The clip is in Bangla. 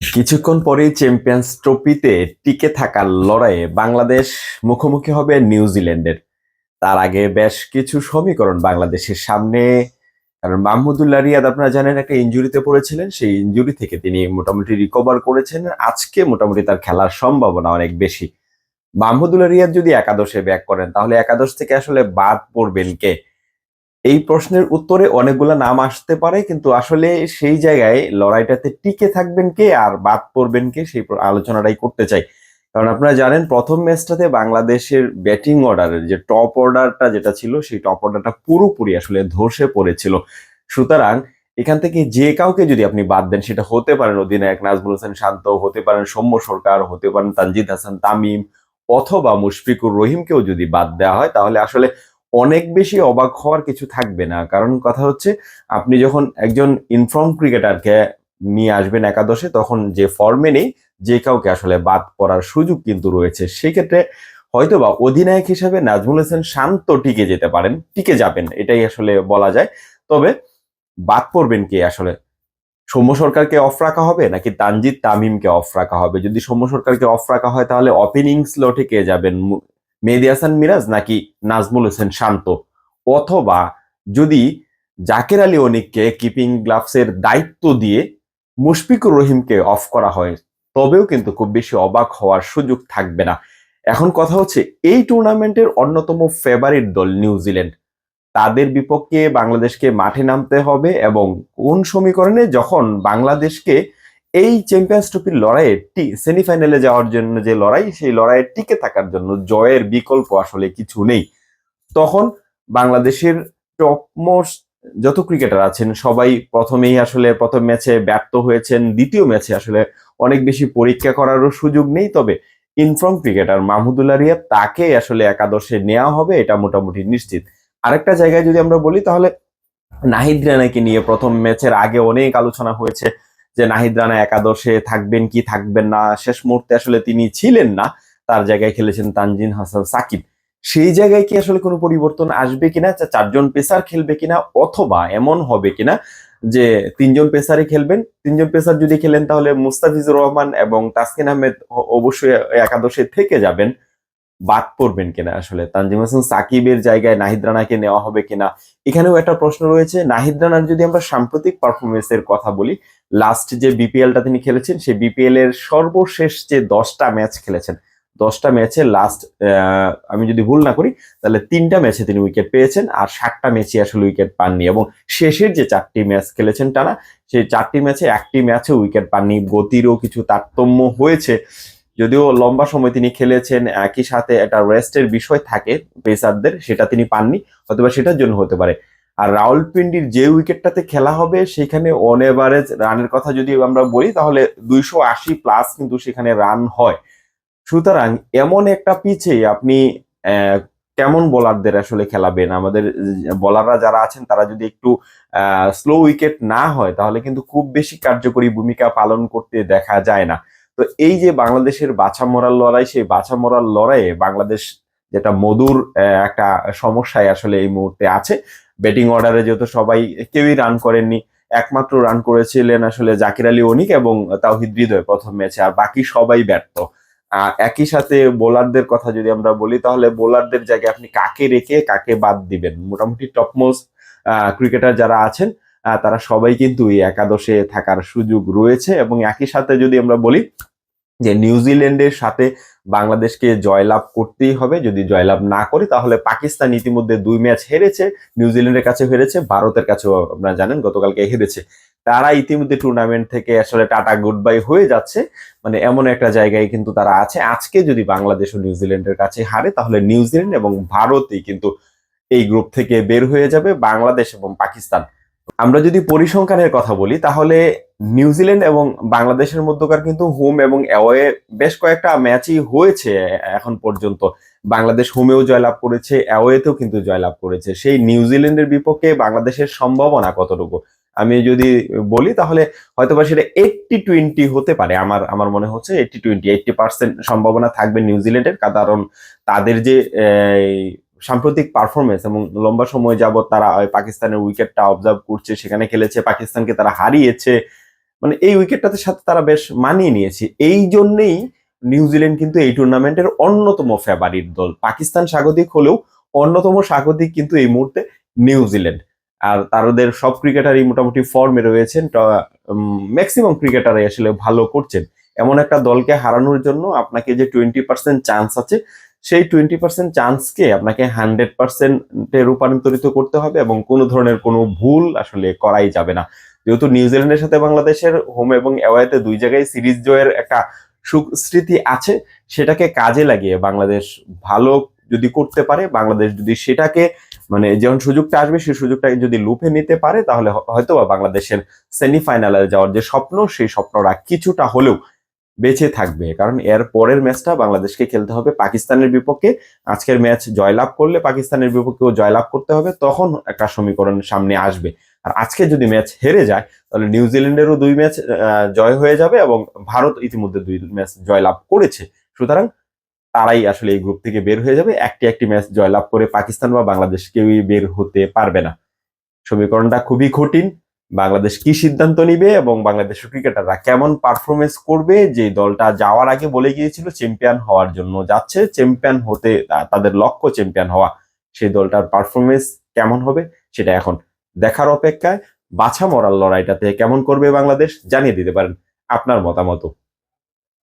কিছুক্ষণ পরেই চ্যাম্পিয়ন্স ট্রফিতে টিকে থাকার লড়াইয়ে বাংলাদেশ মুখোমুখি হবে নিউজিল্যান্ডের তার আগে বেশ কিছু সমীকরণ বাংলাদেশের সামনে, কারণ মাহমুদুল্লাহ রিয়াদ আপনারা জানেন একটা ইঞ্জুরিতে পড়েছিলেন, সেই ইঞ্জুরি থেকে তিনি মোটামুটি রিকভার করেছেন। আজকে মোটামুটি তার খেলার সম্ভাবনা অনেক বেশি। মাহমুদুল্লাহ রিয়াদ যদি একাদশে ব্যাক করেন, তাহলে একাদশ থেকে আসলে বাদ পড়বেন কে? এই প্রশ্নের উত্তরে অনেকগুলো নাম আসতে পারে, কিন্তু আসলে সেই জায়গায় লড়াইটাতে টিকে থাকবেন কে আর বাদ পড়বেন কে সেই আলোচনাটাই করতে চাই। কারণ আপনারা জানেন, প্রথম ম্যাচটাতে বাংলাদেশের ব্যাটিং অর্ডারের যে টপ অর্ডারটা যেটা ছিল, সেই টপ অর্ডারটা পুরোপুরি আসলে ধসে পড়েছিল। সুতরাং এখান থেকে যে কাউকে যদি আপনি বাদ দেন, সেটা হতে পারেন অধিনায়ক নাজমুল হোসেন শান্ত, হতে পারেন সৌম্য সরকার, হতে পারেন তানজিদ হাসান তামিম, অথবা মুশফিকুর রহিমকেও যদি বাদ দেওয়া হয়, তাহলে আসলে অনেক বেশি অবাক হওয়ার কিছু থাকবে না। কারণ কথা হচ্ছে, আপনি যখন একজন ইনফর্ম ক্রিকেটারকে নিয়ে আসবেন একাদশে, তখন যে ফর্মে নেই, যে কাউকে আসলে বাদ পড়ার সুযোগ কিন্তু রয়েছে। সেক্ষেত্রে হয়তোবা অধিনায়ক হিসাবে নাজমুল হোসেন শান্ত টিকে যেতে পারেন, টিকে যাবেন, এটাই আসলে বলা যায়। তবে বাদ পড়বেন কে আসলে? সৌম্য সরকারকে অফ রাখা হবে, নাকি তানজিদ তামিমকে অফ রাখা হবে? যদি সৌম্য সরকারকে অফ রাখা হয়, তাহলে ওপেনিং স্লটে কে যাবেন? মেহেদী হাসান মিরাজ নাকি নাজমুল হোসেন শান্ত? অথবা যদি জাকের আলী অনিককে কিপিং গ্লাভসের দায়িত্ব দিয়ে মুশফিকুর রহিমকে অফ করা হয়, তবেও কিন্তু খুব বেশি অবাক হওয়ার সুযোগ থাকবে না। এখন কথা হচ্ছে, এই টুর্নামেন্টের অন্যতম ফেভারিট দল নিউজিল্যান্ড তাদের বিপক্ষে বাংলাদেশকে মাঠে নামতে হবে এবং কোন সমীকরণে যখন বাংলাদেশকে এই চ্যাম্পিয়ন্স ট্রফির লড়াইয়ে সেমিফাইনালে যাওয়ার জন্য যে লড়াই, সেই লড়াইয়ে টিকে থাকার জন্য জয়ের বিকল্প আসলে কিছু নেই। তখন বাংলাদেশের টপ মোস্ট যত ক্রিকেটার আছেন, সবাই প্রথমেই আসলে প্রথম ম্যাচে ব্যর্থ হয়েছেন, দ্বিতীয় ম্যাচে আসলে অনেক বেশি পরীক্ষা করারও সুযোগ নেই। তবে ইনফর্ম ক্রিকেটার মাহমুদুল্লাহ রিয়াদ তাকে আসলে একাদশে নেওয়া হবে, এটা মোটামুটি নিশ্চিত। আরেকটা জায়গায় যদি আমরা বলি, তাহলে নাহিদ রানাকে নিয়ে প্রথম ম্যাচের আগে অনেক আলোচনা হয়েছে। যে নাহিদ রানা একাদশে থাকবেন কি থাকবেন না, শেষ মুহূর্তে আসলে তিনি ছিলেন না, তার জায়গায় খেলেছেন তানজিন হাসান সাকিব। সেই জায়গায় কি আসলে কোনো পরিবর্তন আসবে কিনা চারজন পেসার খেলবে কিনা, অথবা এমন হবে কিনা যে তিনজন পেসারে খেলবেন? তিনজন পেসার যদি খেলেন তাহলে মুস্তাফিজুর রহমান এবং তাসকিন আহমেদ অবশ্যই একাদশে থেকে যাবেন। বাদ পড়বেন কিনা আসলে? তানজিম হাসান সাকিবের জায়গায় নাহিদ রানাকে নেওয়া হবে কিনা? এখানেও একটা প্রশ্ন রয়েছে। নাহিদ রানার যদি আমরা সাম্প্রতিক পারফরমেন্সের কথা বলি লাস্ট যে বিপিএলটা তিনি খেলেছেন, সেই বিপিএল এর সর্বশেষ যে দশটা ম্যাচ খেলেছেন, দশটা ম্যাচে লাস্ট আমি যদি ভুল না করি, তাহলে তিনটা ম্যাচে তিনি উইকেট পেয়েছেন আর সাতটা ম্যাচে আসলে উইকেট পাননি এবং শেষের যে চারটি ম্যাচ খেলেছেন টানা, সেই চারটি ম্যাচে একটি ম্যাচে উইকেট পাননি। গতিরও কিছু তারতম্য হয়েছে। যদিও লম্বা সময় তিনি খেলেছেন, একই সাথে একটা রেস্টের বিষয় থাকে পেসারদের, সেটা তিনি পাননি, অথবা সেটার জন্য হতে পারে। আর রাউলপিন্ডির যে উইকেটটাতে খেলা হবে, সেখানে অন এভারেজ রানের কথা যদি আমরা বলি, তাহলে দুইশো আশি প্লাস কিন্তু সেখানে রান হয়। সুতরাং এমন একটা পিচে আপনি কেমন বোলারদের আসলে খেলাবেন? আমাদের বোলাররা যারা আছেন, তারা যদি একটু স্লো উইকেট না হয়, তাহলে কিন্তু খুব বেশি কার্যকরী ভূমিকা পালন করতে দেখা যায় না। তো এই যে বাংলাদেশের বাছা মরার লড়াই, সেই বাছা মরার লড়াইয়ে বাংলাদেশ যেটা মধুর একটা সমস্যায় আসলে এই মুহূর্তে আছে। ব্যাটিং অর্ডারে যেহেতু সবাই কেউই রান করেননি, একমাত্র রান করেছিলেন আসলে জাকির আলী অনিক এবং তাওহিদ হৃদয় প্রথম ম্যাচে, আর বাকি সবাই ব্যর্থ। একই সাথে বোলারদের কথা যদি আমরা বলি, তাহলে বোলারদের জায়গায় আপনি কাকে রেখে কাকে বাদ দিবেন? মোটামুটি টপমোস্ট ক্রিকেটার যারা আছেন তারা সবাই কিন্তু এই একাদশে থাকার সুযোগ রয়েছে এবং একই সাথে যদি আমরা বলি যে নিউজিল্যান্ডের সাথে বাংলাদেশকে জয়লাভ করতেই হবে, যদি জয়লাভ না করে তাহলে পাকিস্তান ইতিমধ্যে দুই ম্যাচ হেরেছে নিউজিল্যান্ডের কাছে হেরেছে, ভারতের কাছেও আপনারা জানেন গতকালকে হেরেছে। তারা ইতিমধ্যে টুর্নামেন্ট থেকে আসলে টাটা গুড বাই হয়ে যাচ্ছে মানে এমন একটা জায়গায় কিন্তু তারা আছে। আজকে যদি বাংলাদেশ ও নিউজিল্যান্ডের কাছে হারে, তাহলে নিউজিল্যান্ড এবং ভারতই কিন্তু এই গ্রুপ থেকে বের হয়ে যাবে, বাংলাদেশ এবং পাকিস্তান। আমরা যদি পরিসংখ্যানের কথা বলি, তাহলে নিউজিল্যান্ড এবং বাংলাদেশের মধ্যকার কিন্তু হোম এবং অ্যাওয়ে বেশ কয়েকটা ম্যাচই হয়েছে এখন পর্যন্ত। বাংলাদেশ হোমেও জয়লাভ করেছে অ্যাওয়েতেও কিন্তু জয়লাভ করেছে। সেই নিউজিল্যান্ডের বিপক্ষে বাংলাদেশের সম্ভাবনা কতটুকু? আমি যদি বলি, তাহলে হয়তোবা সেটা এইটটি টোয়েন্টি হতে পারে। আমার আমার মনে হচ্ছে এইটটি টোয়েন্টি এইটটি পার্সেন্ট সম্ভাবনা থাকবে নিউজিল্যান্ডের কারণ তাদের যে সাম্প্রতিক পারফরমেন্স এবং লম্বা সময় যাবত তারা পাকিস্তানের উইকেটটা অবজার্ভ করছে, সেখানে খেলেছে, পাকিস্তানকে তারা হারিয়েছে। মানে এই উইকেটটাতে সাথে তারা বেশ মানিয়ে নিয়েছে। এই জন্যেই নিউজিল্যান্ড কিন্তু এই টুর্নামেন্টের অন্যতম ফেভারিট দল। পাকিস্তান স্বাগতিক হলেও অন্যতম স্বাগতিক কিন্তু এই মুহূর্তে নিউজিল্যান্ড আর তাদের সব ক্রিকেটারই মোটামুটি ফর্মে রয়েছেন ম্যাক্সিমাম ক্রিকেটারই আসলে ভালো করছেন। এমন একটা দলকে হারানোর জন্য আপনাকে যে টোয়েন্টি পার্সেন্ট চান্স আছে সেই টোয়েন্টি পার্সেন্ট চান্সকে আপনাকে হান্ড্রেড পার্সেন্টে রূপান্তরিত করতে হবে এবং কোনো ধরনের কোনো ভুল আসলে করাই যাবে না। যেহেতু নিউজিল্যান্ডের সাথে বাংলাদেশের হোম এবং অ্যাওয়েতে দুই জায়গায় সিরিজ জয়ের একটা সুস্মৃতি আছে, সেটাকে কাজে লাগিয়ে বাংলাদেশ ভালো যদি করতে পারে, বাংলাদেশ যদি সেটাকে মানে যখন সুযোগটা আসবে, সেই সুযোগটাকে যদি লুফে নিতে পারে, তাহলে হয়তো বাংলাদেশের সেমিফাইনালে যাওয়ার যে স্বপ্ন, সেই স্বপ্নটা কিছুটা হলেও বেঁচে থাকবে। কারণ এর পরের ম্যাচটা বাংলাদেশকে খেলতে হবে পাকিস্তানের বিপক্ষে। আজকের ম্যাচ জয়লাভ করলে পাকিস্তানের বিপক্ষেও জয়লাভ করতে হবে, তখন একটা সমীকরণ সামনে আসবে। আর আজকে যদি ম্যাচ হেরে যায়, তাহলে নিউজিল্যান্ডেরও দুই ম্যাচ জয় হয়ে যাবে এবং ভারত ইতিমধ্যে দুই ম্যাচ জয়লাভ করেছে। সুতরাং তারাই আসলে এই গ্রুপ থেকে বের হয়ে যাবে। একটি একটি ম্যাচ জয়লাভ করে পাকিস্তান বা বাংলাদেশ কেউই বের হতে পারবে না। সমীকরণটা খুবই কঠিন। বাংলাদেশ কি সিদ্ধান্ত নিবে এবং বাংলাদেশের ক্রিকেটাররা কেমন পারফরমেন্স করবে? যে দলটা যাওয়ার আগে বলে গিয়েছিল চ্যাম্পিয়ন হওয়ার জন্য যাচ্ছে। চ্যাম্পিয়ন হতে তাদের লক্ষ্য চ্যাম্পিয়ন হওয়া, সেই দলটার পারফরমেন্স কেমন হবে সেটা এখন দেখার অপেক্ষায়। বাছা মরার লড়াইটাতে কেমন করবে বাংলাদেশ জানিয়ে দিতে পারেন আপনার মতামত।